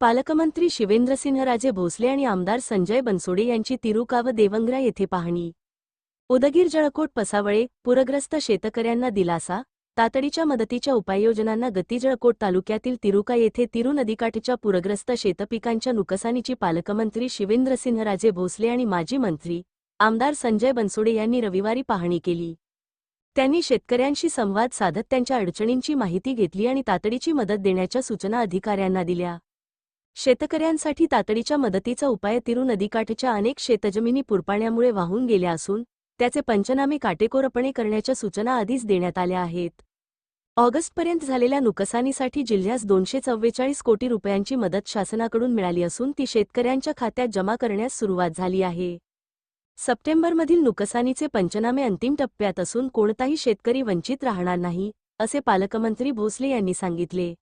पालकमंत्री शिवेंद्रसिंहराजे भोसले आणि आमदार संजय बनसोडे यांची तिरुका व देवंगरा येथे पाहणी. उदगीर जळकोट पसावळे पूरग्रस्त शेतकऱ्यांना दिलासा तातडीच्या मदतीच्या उपाययोजनांना गती जळकोट तालुक्यातील तिरुका येथे तिरु नदीकाठच्या पूरग्रस्त शेतपिकांच्या नुकसानीची पालकमंत्री शिवेंद्रसिंहराजे भोसले आणि माजी मंत्री आमदार संजय बनसोडे यांनी रविवारी पाहणी केली. त्यांनी शेतकऱ्यांशी संवाद साधत त्यांच्या अडचणींची माहिती घेतली आणि तातडीची मदत देण्याच्या सूचना अधिकाऱ्यांना दिल्या. शेतकऱ्यांसाठी तातडीच्या मदतीचा उपाय तिरू नदीकाठच्या अनेक शेतजमिनी पुरपाण्यामुळे वाहून गेल्या असून त्याचे पंचनामे काटेकोरपणे करण्याच्या सूचना आधीच देण्यात आल्या आहेत. ऑगस्टपर्यंत झालेल्या नुकसानीसाठी जिल्ह्यास दोनशे चव्वेचाळीस कोटी रुपयांची मदत शासनाकडून मिळाली असून ती शेतकऱ्यांच्या खात्यात जमा करण्यास सुरुवात झाली आहे. सप्टेंबरमधील नुकसानीचे पंचनामे अंतिम टप्प्यात असून कोणताही शेतकरी वंचित राहणार नाही असे पालकमंत्री भोसले यांनी सांगितले.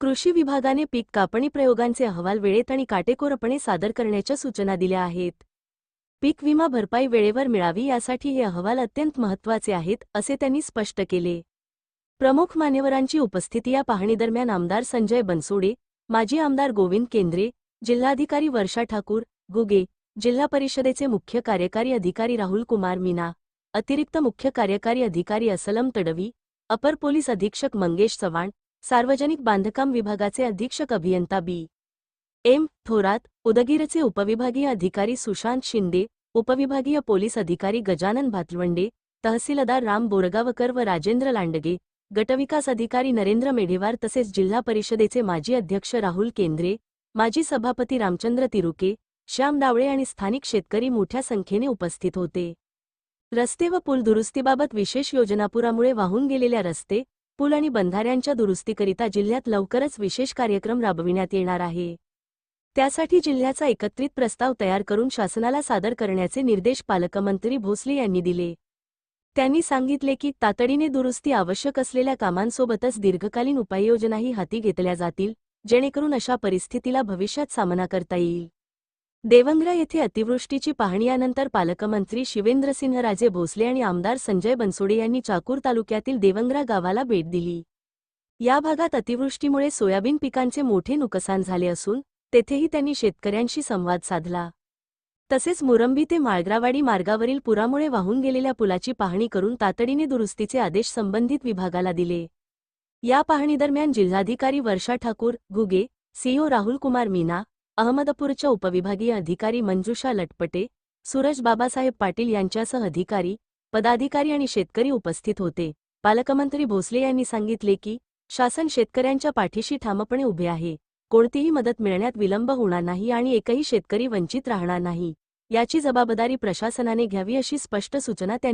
कृषी विभागाने पीक कापणी प्रयोगांचे अहवाल वेळेत आणि काटेकोरपणे सादर करण्याच्या सूचना दिल्या आहेत. पीक विमा भरपाई वेळेवर मिळावी यासाठी हे अहवाल अत्यंत महत्त्वाचे आहेत असे त्यांनी स्पष्ट केले. प्रमुख मान्यवरांची उपस्थिती या पाहणीदरम्यान आमदार संजय बनसोडे माजी आमदार गोविंद केंद्रे जिल्हाधिकारी वर्षा ठाकूर गुगे जिल्हा परिषदेचे मुख्य कार्यकारी अधिकारी राहुल कुमार मीना अतिरिक्त मुख्य कार्यकारी अधिकारी असलम तडवी अपर पोलीस अधीक्षक मंगेश चव्हाण सार्वजनिक बांधकाम विभागाचे अधीक्षक अभियंता बी. एम. थोरात उदगीरचे उपविभागीय अधिकारी सुशांत शिंदे उपविभागीय पोलीस अधिकारी गजानन भातवंडे तहसीलदार राम बोरगावकर व राजेंद्र लांडगे गटविकास अधिकारी नरेंद्र मेढेवार तसेच जिल्हा परिषदेचे माजी अध्यक्ष राहुल केंद्रे माजी सभापती रामचंद्र तिरुके श्याम डावळे आणि स्थानिक शेतकरी मोठ्या संख्येने उपस्थित होते. रस्ते व पूल दुरुस्तीबाबत विशेष योजनापुरामुळे वाहून गेलेल्या रस्ते पूल आणि बंधाऱ्यांच्या दुरुस्तीकरिता जिल्ह्यात लवकरच विशेष कार्यक्रम राबविण्यात येणार आहे. त्यासाठी जिल्ह्याचा एकत्रित प्रस्ताव तयार करून शासनाला सादर करण्याचे निर्देश पालकमंत्री भोसले यांनी दिले. त्यांनी सांगितले की तातडीने दुरुस्ती आवश्यक असलेल्या कामांसोबतच दीर्घकालीन उपाययोजनाही हाती घेतल्या जातील जेणेकरून अशा परिस्थितीला भविष्यात सामना करता येईल. देवंग्रा येथे अतिवृष्टीची पाहणीयानंतर पालकमंत्री शिवेंद्रसिंहराजे भोसले आणि आमदार संजय बनसोडे यांनी चाकूर तालुक्यातील देवंग्रा गावाला भेट दिली. या भागात अतिवृष्टीमुळे सोयाबीन पिकांचे मोठे नुकसान झाले असून तेथेही त्यांनी शेतकऱ्यांशी संवाद साधला. तसेच मुरंबी ते माळग्रावाडी मार्गावरील पुरामुळे वाहून गेलेल्या पुलाची पाहणी करून तातडीने दुरुस्तीचे आदेश संबंधित विभागाला दिले. या पाहणीदरम्यान जिल्हाधिकारी वर्षा ठाकूर घुगे सीईओ राहुल कुमार मीना अहमदपूरच्या उपविभागीय अधिकारी मंजुषा लटपटे सूरज बाबासाहेब पाटील यांच्यासह अधिकारी पदाधिकारी आणि शेतकरी उपस्थित होते. पालकमंत्री भोसले यांनी सांगितले की शासन शेतकऱ्यांच्या पाठीशी ठामपणे उभे आहे. कोणतीही मदत मिळण्यात विलंब होणार नाही आणि एकही शेतकरी वंचित राहणार नाही. याची जबाबदारी प्रशासनाने घ्यावी अशी स्पष्ट सूचना त्यांनी